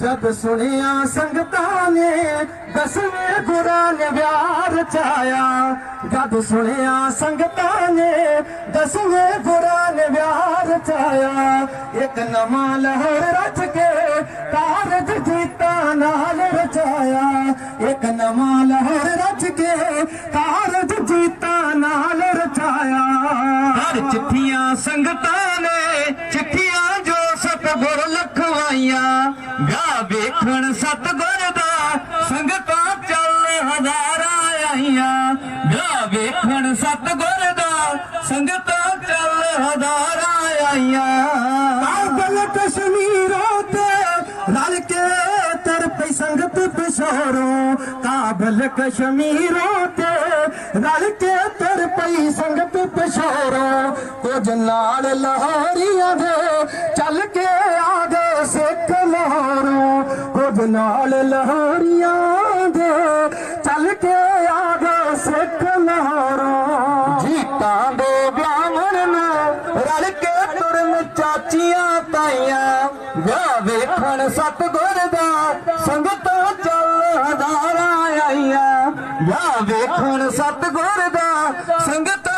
ਜਦ ਸੁਣਿਆ ਸੰਗਤਾਂ ਨੇ ਦਸਵੇਂ ਗੁਰਾਂ ਨੇ ਵਿਆਹ ਰਚਾਇਆ, ਜਦ ਸੁਣਿਆ ਸੰਗਤਾਂ ਨੇ ਦਸਵੇਂ ਗੁਰਾਂ ਨੇ ਵਿਆਹ ਰਚਾਇਆ, ਇੱਕ ਨਵਾਂ ਲਹਿਰ ਰਚ ਕੇ ਕਾਰਜ ਜੀਤਾ ਨਾਲ ਰਚਾਇਆ, ਇੱਕ ਨਵਾਂ ਲਹਿਰ ਰਚ ਕੇ ਕਾਰਜ ਜੀਤਾ ਨਾਲ ਰਚਾਇਆ। ਹਰ ਚਿੱਠੀਆਂ ਸੰਗਤਾਂ ਨੇ ਸਤਿਗੁਰ ਗਾ ਵੇਖਣ ਸਤਿਗੁਰ ਦਾ, ਸੰਗਤਾਂ ਚੱਲ ਹਜ਼ਾਰਾਂ ਆਈਆਂ। ਗਾ ਵੇਖਣ ਸਤਿਗੁਰ ਦਾ, ਸੰਗਤਾਂ ਚੱਲ ਹਜ਼ਾਰਾਂ ਆਈਆਂ। ਕਾਬਲ ਕਸ਼ਮੀਰੋਂ ਤੇ, ਰਲ ਕੇ ਤਰ ਪਈ ਸੰਗਤ ਪਿਛੋੜੋ ਕਾਬਲ ਕਸ਼ਮੀਰੋਂ ਤੇ, ਰਲ ਕੇ ਤਰ ਪਈ ਸੰਗਤ ਪਿਛੋੜੋ ਕੁਝ ਨਾਲ ਲਾਹੌਰੀਆਂ ਦੇ ਸਿੱਖ ਲਾਹੌਰੋਂ ਨਾਲ ਲਾਹੌਰੀਆਂ ਦੇ ਚੱਲ ਕੇ ਆ ਗਏ ਸਿੱਖ ਲਾਹੌਰੋਂ। ਜੀਤਾਂ ਦੇ ਬ੍ਰਾਹਮਣ ਨੂੰ ਰਲ ਕੇ ਤੁਰਨ ਚਾਚੀਆਂ ਤਾਈਆਂ, ਵਿਆਹ ਵੇਖਣ ਸਤਗੁਰ ਦਾ ਸੰਗਤਾਂ ਚੱਲ ਹਜ਼ਾਰਾਂ ਆਈਆਂ। ਵਿਆਹ ਵੇਖਣ ਸਤਿਗੁਰ ਦਾ ਸੰਗਤਾਂ